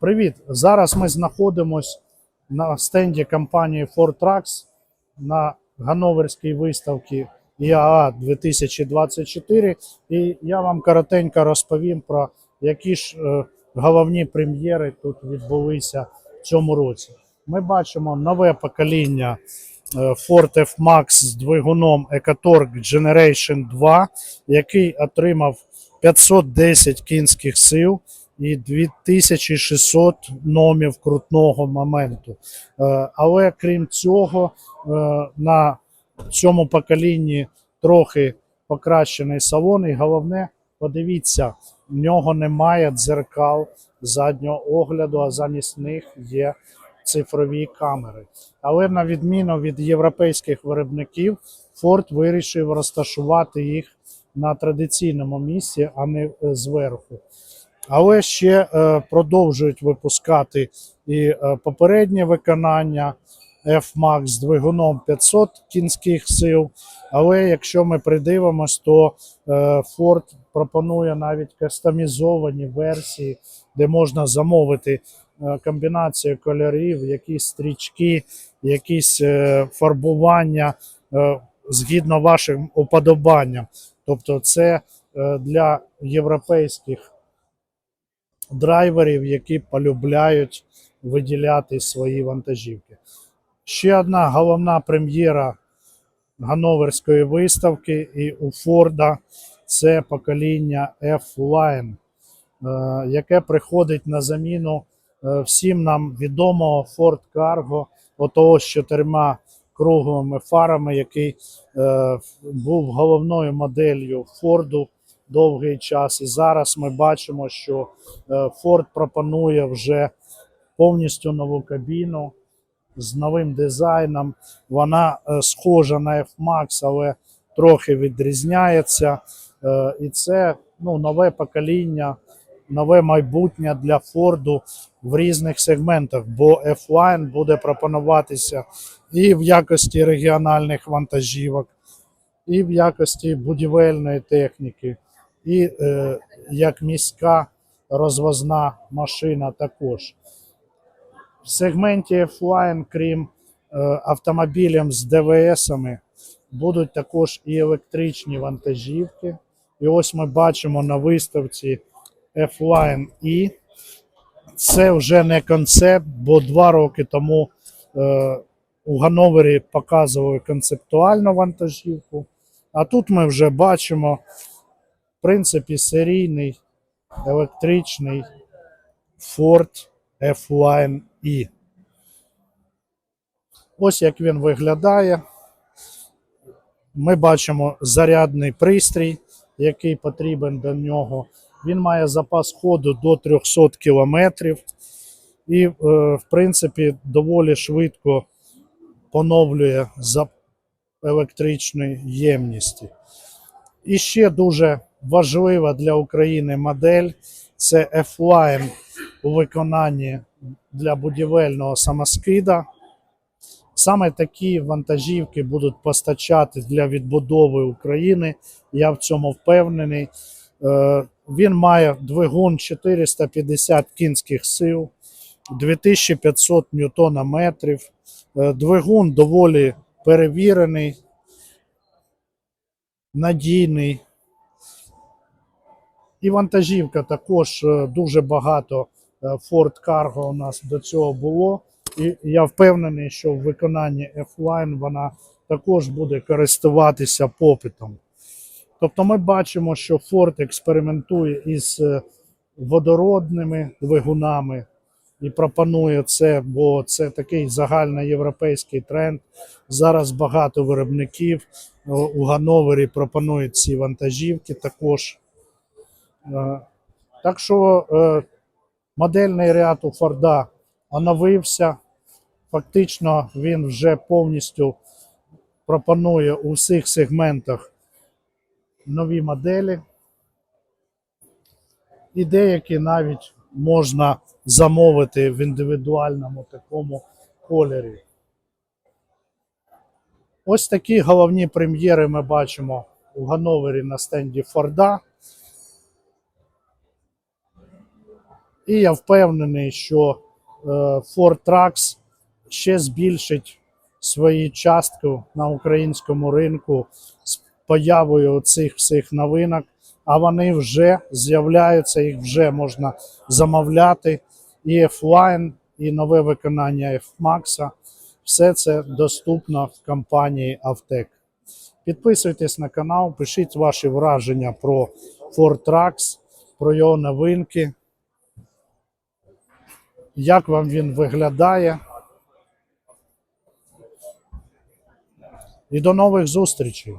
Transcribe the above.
Привіт! Зараз ми знаходимося на стенді компанії Ford Trucks на Ганноверській виставці ІАА 2024. І я вам коротенько розповім про які ж е, головні прем'єри тут відбулися в цьому році. Ми бачимо нове покоління е, Ford F-Max з двигуном EcoTorque Generation 2, який отримав 510 кінських сил і 2600 номів крутного моменту. Е, Але крім цього, е, на цьому поколінні трохи покращений салон, і головне, подивіться, в нього немає дзеркал заднього огляду, а замість них є цифрові камери. Але на відміну від європейських виробників, Ford вирішив розташувати їх на традиційному місці, а не е, зверху. Але ще е, продовжують випускати і е, попереднє виконання F-Max з двигуном 500 кінських сил. Але якщо ми придивимось, то е, Ford пропонує навіть кастомізовані версії, де можна замовити комбінацію кольорів, якісь стрічки, якісь фарбування згідно вашим уподобанням. Тобто, це для європейських драйверів, які полюбляють виділяти свої вантажівки. Ще одна головна прем'єра Ганноверської виставки і у Форда це покоління F-Line, е, яке приходить на заміну е, всім нам відомого Ford Cargo, отого з чотирма круглими фарами, який е, був головною моделлю Форду довгий час. І зараз ми бачимо, що е, Ford пропонує вже повністю нову кабіну з новим дизайном. Вона е, схожа на F-Max, але трохи відрізняється. Е, І це ну, нове покоління, нове майбутнє для Форду в різних сегментах, бо F-Line буде пропонуватися і в якості регіональних вантажівок, і в якості будівельної техніки, і е, як міська розвозна машина також. В сегменті F-Line, крім е, автомобілів з ДВСами, будуть також і електричні вантажівки. І ось ми бачимо на виставці F-Line E. Це вже не концепт, бо два роки тому е, у Ганновері показували концептуальну вантажівку. А тут ми вже бачимо, принципі, серійний електричний Ford F-Line E. Ось як він виглядає. Ми бачимо зарядний пристрій, який потрібен до нього. Він має запас ходу до 300 км і, е, в принципі, доволі швидко поновлює електричної ємності. І ще дуже важлива для України модель це F-Line у виконанні для будівельного самоскида. Саме такі вантажівки будуть постачати для відбудови України. Я в цьому впевнений. Е, Він має двигун 450 кінських сил, 2500 ньютона-метрів. Е, Двигун доволі перевірений, надійний. І вантажівка також е, дуже багато е, Ford Cargo у нас до цього було. І я впевнений, що в виконанні F-Line вона також буде користуватися попитом. Тобто ми бачимо, що Ford експериментує із е, водородними двигунами і пропонує це, бо це такий загальноєвропейський тренд. Зараз багато виробників е, у Ганновері пропонують ці вантажівки також. Е, Так що е, модельний ряд у Форда оновився. Фактично він вже повністю пропонує у всіх сегментах нові моделі. І деякі навіть можна замовити в індивідуальному такому кольорі. Ось такі головні прем'єри ми бачимо у Ганновері на стенді Форда. І я впевнений, що е, Ford Trucks ще збільшить свою частку на українському ринку з появою цих всіх новинок, а вони вже з'являються, їх вже можна замовляти. І F-Line, і нове виконання F-Max. Все це доступно в компанії Avtec. Підписуйтесь на канал, пишіть ваші враження про Ford Trucks, про його новинки. Як вам він виглядає? І до нових зустрічей!